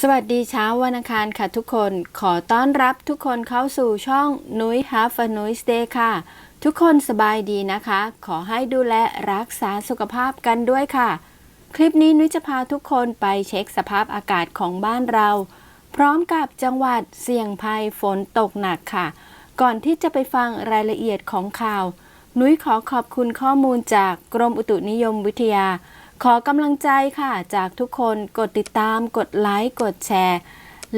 สวัสดีเช้าวันอังคารค่ะทุกคน ขอต้อนรับทุกคนเข้าสู่ช่องนุ้ย Have a Noise Day ค่ะ ทุกคนสบายดีนะคะ ขอให้ดูแลรักษาสุขภาพกันด้วยค่ะ คลิปนี้นุ้ยจะพาทุกคนไปเช็คสภาพอากาศของบ้านเรา พร้อมกับจังหวัดเสี่ยงภัยฝนตกหนักค่ะ ก่อนที่จะไปฟังรายละเอียดของข่าว นุ้ยขอขอบคุณข้อมูลจากกรมอุตุนิยมวิทยา ขอกำลังใจค่ะ จากทุกคนกดติดตาม กดไลค์ กดแชร์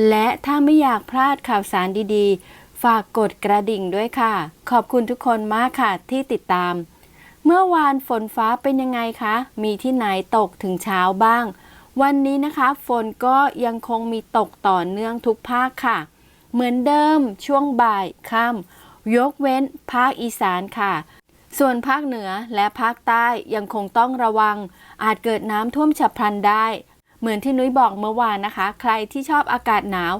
และถ้าไม่อยากพลาดข่าวสารดีๆ ฝากกดกระดิ่งด้วยค่ะ ขอบคุณทุกคนมากค่ะที่ติดตาม เมื่อวานฝนฟ้าเป็นยังไงคะ มีที่ไหนตกถึงเช้าบ้าง วันนี้นะคะฝนก็ยังคงมีตกต่อเนื่องทุกภาคค่ะ เหมือนเดิมช่วงบ่ายค่ำยกเว้นภาคอีสานค่ะ ส่วนภาคเหนือและภาคใต้ยังคงต้องระวัง อาจเกิดน้ำท่วมฉับพลันได้ เหมือนที่นุ้ยบอกเมื่อวานนะคะ ใครที่ชอบอากาศหนาว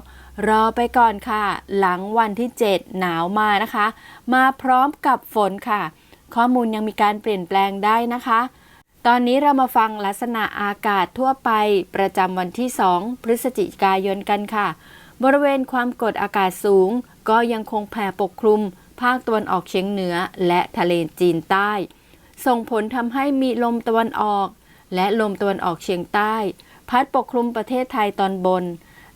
รอไปก่อนค่ะ หลังวันที่ 7 หนาวมานะคะ มาพร้อมกับฝนค่ะ ข้อมูลยังมีการเปลี่ยนแปลงได้นะคะ ตอนนี้เรามาฟังลักษณะอากาศทั่วไป ประจำวันที่ 2 พฤศจิกายนกันค่ะ บริเวณความกดอากาศสูง ก็ยังคงแผ่ปกคลุม ภาคตะวันออกเฉียงเหนือและทะเลจีนใต้ ส่งผลทำให้มีลมตะวันออก และลมตะวันออกเฉียงใต้ พัดปกคลุมประเทศไทยตอนบน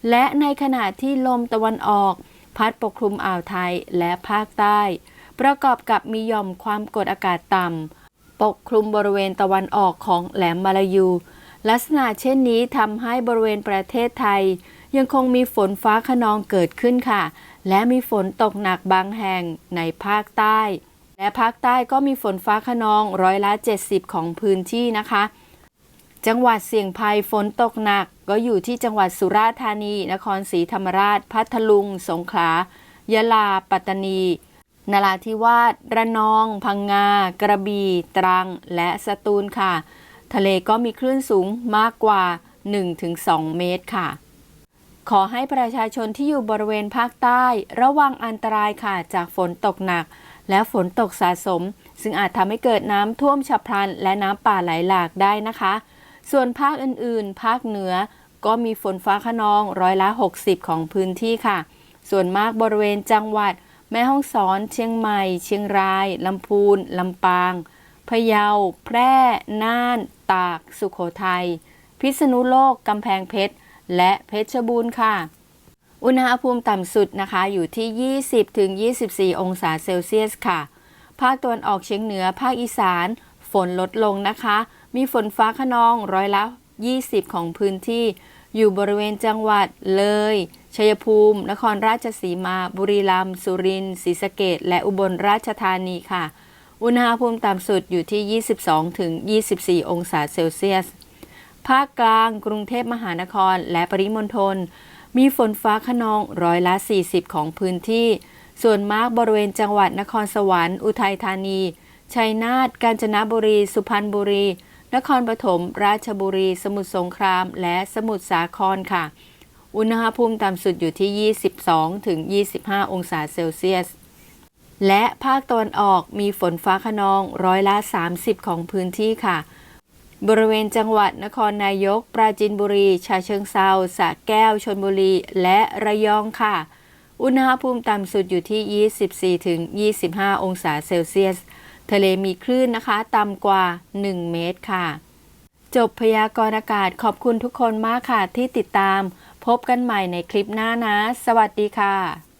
และในขณะที่ลมตะวันออก พัดปกคลุมอ่าวไทยและภาคใต้ ประกอบกับมีหย่อมความกดอากาศต่ำปกคลุมบริเวณตะวันออกของแหลมมาลายู ลักษณะเช่นนี้ทำให้บริเวณประเทศไทย ยังคงมีฝนฟ้าขนองเกิดขึ้นค่ะ และมีฝนตกหนักบางแห่งในภาคใต้ และภาคใต้ก็มีฝนฟ้าขนองร้อยละ 70 ของพื้นที่นะคะ จังหวัดเสี่ยงภัยฝนตกหนัก ก็อยู่ที่จังหวัดสุราษฎร์ธานี นครศรีธรรมราช พัทลุง สงขลายะลา ปัตตานีนราธิวาส ระนอง พังงา กระบี่ ตรัง และสตูลค่ะ ทะเลก็มีคลื่นสูงมากกว่า 1-2 เมตรค่ะ ขอให้ประชาชนที่อยู่บริเวณภาคใต้ ระวังอันตรายค่ะจากฝนตกหนัก และฝนตกสะสม ซึ่งอาจทำให้เกิดน้ำท่วมฉับพลัน และน้ำป่าไหลหลากได้นะคะ ส่วนภาคอื่นๆ ภาคเหนือก็มีฝนฟ้าขนองร้อยละ 60 ของพื้นที่ค่ะ ส่วนมากบริเวณจังหวัด แม่ฮ่องสอน เชียงใหม่ เชียงรายลำพูนลำปางพะเยา แพร่ น่าน ตาก สุโขทัย พิษณุโลก กำแพงเพชร และเพชรบูรณ์ค่ะ อุณหภูมิต่ำสุดนะคะอยู่ที่ 20ถึง24 องศาเซลเซียสค่ะ ภาคตะวันออกเฉียงเหนือ ภาคอีสาน ฝนลดลงนะคะ มีฝนฟ้าขนองร้อยละ 20 ของพื้นที่ อยู่บริเวณจังหวัดเลย ชัยภูมิ นครราชสีมา บุรีรัมย์ สุรินทร์ ศรีสะเกดและอุบลราชธานีค่ะ อุณหภูมิต่ำสุดอยู่ที่ 22ถึง24 องศาเซลเซียส ภาคกลาง กรุงเทพมหานคร และปริมณฑล มีฝนฟ้าขนองร้อยละ 40 ของพื้นที่ ส่วนมากบริเวณจังหวัดนครสวรรค์ อุทัยธานี ชัยนาท กาญจนบุรี สุพรรณบุรี นครปฐม ราชบุรี สมุทรสงคราม และสมุทรสาครค่ะ อุณหภูมิต่ำสุดอยู่ที่ 22 ถึง 25 องศาเซลเซียส และภาคตะวันออกมีฝนฟ้าขนองร้อยละ 30 ของพื้นที่ค่ะ บริเวณจังหวัดนครนายก ปราจีนบุรี ชาเชิงเซาสระแก้ว ชนบุรี และระยองค่ะ อุณหภูมิต่ำสุดอยู่ที่ 24ถึง25 องศาเซลเซียส ทะเลมีคลื่นนะคะ ต่ำกว่า 1 เมตรค่ะ จบพยากรณ์อากาศขอบคุณทุกคนมากค่ะที่ติดตาม พบกันใหม่ในคลิปหน้านะ สวัสดีค่ะ